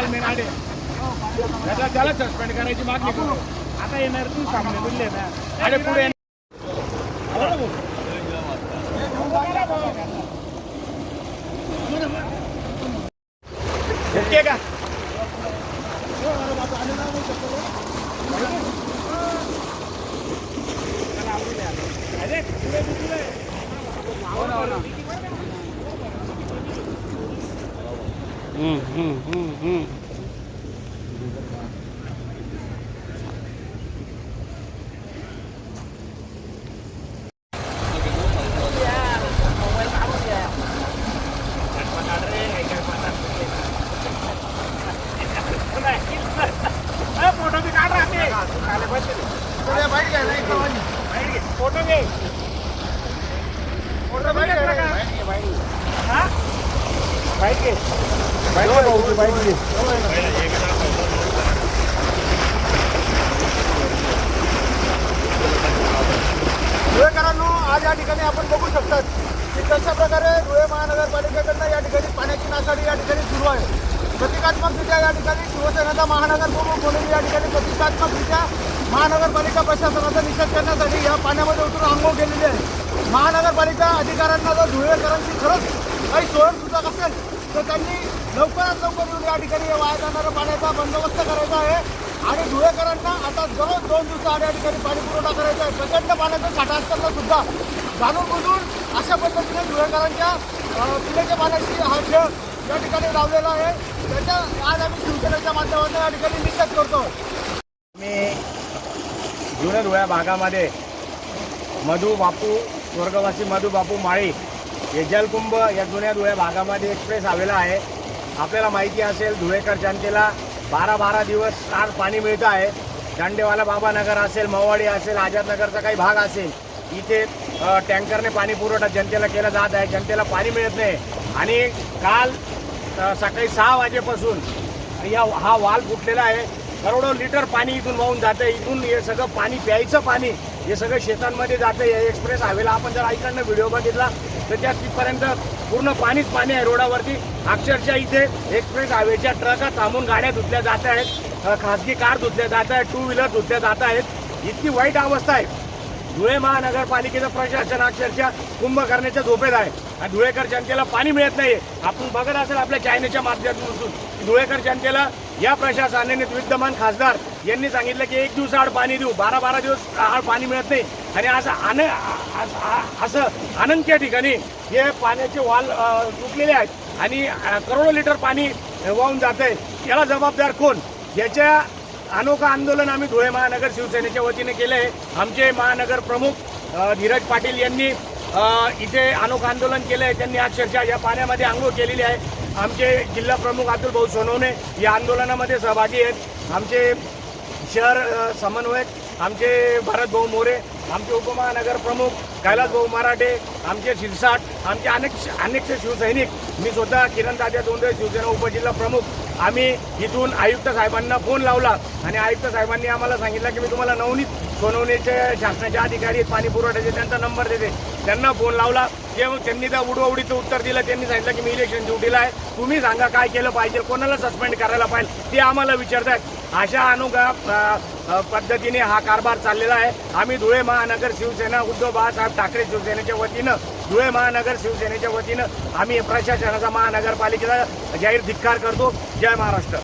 वालमेन आडे त्याला त्याला सस्पेंड करायची मागणी करू. आता येणार तू सामने बोलले ना. अरे पुढे ओके का? घे फोटो घे हा बाईक घे बाईक घे भाऊ बाईक घे धुळेकरांनो आज या ठिकाणी आपण बघू शकतात की कशा प्रकारे धुळे महानगरपालिकेकडनं या ठिकाणी पाण्याची नासाडी या ठिकाणी सुरू आहे. प्रतिकात्मकरित्या या ठिकाणी शिवसेनेचा महानगर प्रमुख म्हणून या ठिकाणी प्रतिकात्मकरित्या महानगरपालिका प्रशासनाचा निषेध करण्यासाठी या पाण्यामध्ये उतरून आंघोळ केलेली आहे. महानगरपालिका अधिकाऱ्यांना जर धुळेकरांची खरंच काही स्वयंसूचक असेल तर त्यांनी लवकरात लवकर येऊन या ठिकाणी वाया जाणाऱ्या पाण्याचा बंदोबस्त करायचा आहे. आणि धुळेकरांना आता दररोज दोन दिवसाआड या ठिकाणी पाणी पुरवठा करायचा आहे. प्रचंड पाण्याचा साठा असताना सुद्धा जाणून बुजून अशा पद्धतीने धुळेकरांच्या पिण्याच्या पाण्याची हा खेळ या ठिकाणी लावलेला आहे. त्याच्या आज आम्ही शिवसेनेच्या माध्यमातून या ठिकाणी निषेध करतो मी जुन्या धुळ्या भागामध्ये मधू बापू स्वर्गवासी मधू बापू माळी हे जलकुंभ या जुन्या धुळे भागामध्ये एक्सप्रेस आलेला आहे. आपल्याला माहिती असेल धुळेकर जनतेला बारा बारा दिवस आज पाणी मिळतं आहे. दांडेवाला बाबानगर असेल मवाडी असेल आझादनगरचा काही भाग असेल इथे टँकरने पाणी पुरवठा जनतेला केला जात आहे. जनतेला पाणी मिळत नाही. आणि काल सकाळी सहा वाजेपासून या हा वाल फुटलेला आहे. करोडो लिटर पाणी इथून वाहून जातं इथून हे सगळं पाणी प्यायचं पाणी हे सगळं शेतांमध्ये जातं हे एक्सप्रेस हायवेला आपण जर ऐकडनं व्हिडिओ बघितला तर तिथपर्यंत पूर्ण पाणीच पाणी आहे रोडावरती. अक्षरशः इथे एक्सप्रेस हायवेच्या ट्रका थांबून गाड्या धुतल्या जात आहेत. खासगी कार धुतल्या जात आहेत. टू व्हीलर धुतल्या जात आहेत. इतकी वाईट अवस्था आहे. धुळे महानगरपालिकेचं प्रशासन अक्षरशः कुंभकर्णाच्या झोपेत आहे. आणि धुळेकर जनतेला पाणी मिळत नाही आपण बघत असेल आपल्या चायनेच्या माध्यमातून. धुळेकर जनतेला या प्रशासनाने विद्यमान खासदार यांनी सांगितलं की एक दिवसाआड पाणी देऊ. बारा बारा दिवस आड पाणी मिळत नाही. आणि असं आन असं अनंत ठिकाणी हे पाण्याचे वाल तुटलेले आहेत. आणि करोडो लिटर पाणी वाहून जात आहे. याला जबाबदार कोण? याच्या अनोखा आंदोलन आम्ही धुळे महानगर शिवसेनेच्या वतीने केलं आहे. आमचे महानगर प्रमुख धीरज पाटील यांनी इथे अनोखं आंदोलन केलं आहे. त्यांनी अक्षरशः या पाण्यामध्ये आंघोळ केलेली आहे. आमचे जिल्हा प्रमुख अतुल भाऊ सोनवणे या आंदोलनामध्ये सहभागी आहेत. आमचे शहर समन्वयक आमचे भरत भाऊ मोरे आमचे उपमहानगर प्रमुख कैलास भाऊ मराठे आमचे शिरसाट आमचे अनेक अनेकशे शिवसैनिक मी स्वतः किरण दादा दोंडे शिवसेना उपजिल्हा प्रमुख. आम्ही इथून आयुक्त साहेबांना फोन लावला आणि आयुक्त साहेबांनी आम्हाला सांगितलं की मी तुम्हाला नवनीत सोनवणीचे शासनाचे अधिकारी पाणी पुरवठ्याचे त्यांचा नंबर देते. त्यांना फोन लावला. जेव्हा त्यांनी त्या उडवडीचं उत्तर दिलं त्यांनी सांगितलं की मी इलेक्शन ड्युटीला आहे. तुम्ही सांगा काय केलं पाहिजे कोणाला सस्पेंड करायला पाहिजे ते आम्हाला विचारतात. अशा अनुगा पद्धतीने हा कारभार चाललेला आहे. आम्ही धुळे महानगर शिवसेना उद्धव बाळासाहेब ठाकरे शिवसेनेच्या वतीनं वतीनं धुळे महानगर शिवसेनेच्या वतीनं आम्ही प्रशासनाचा महानगरपालिकेचा जाहीर धिक्कार करतो. जय महाराष्ट्र.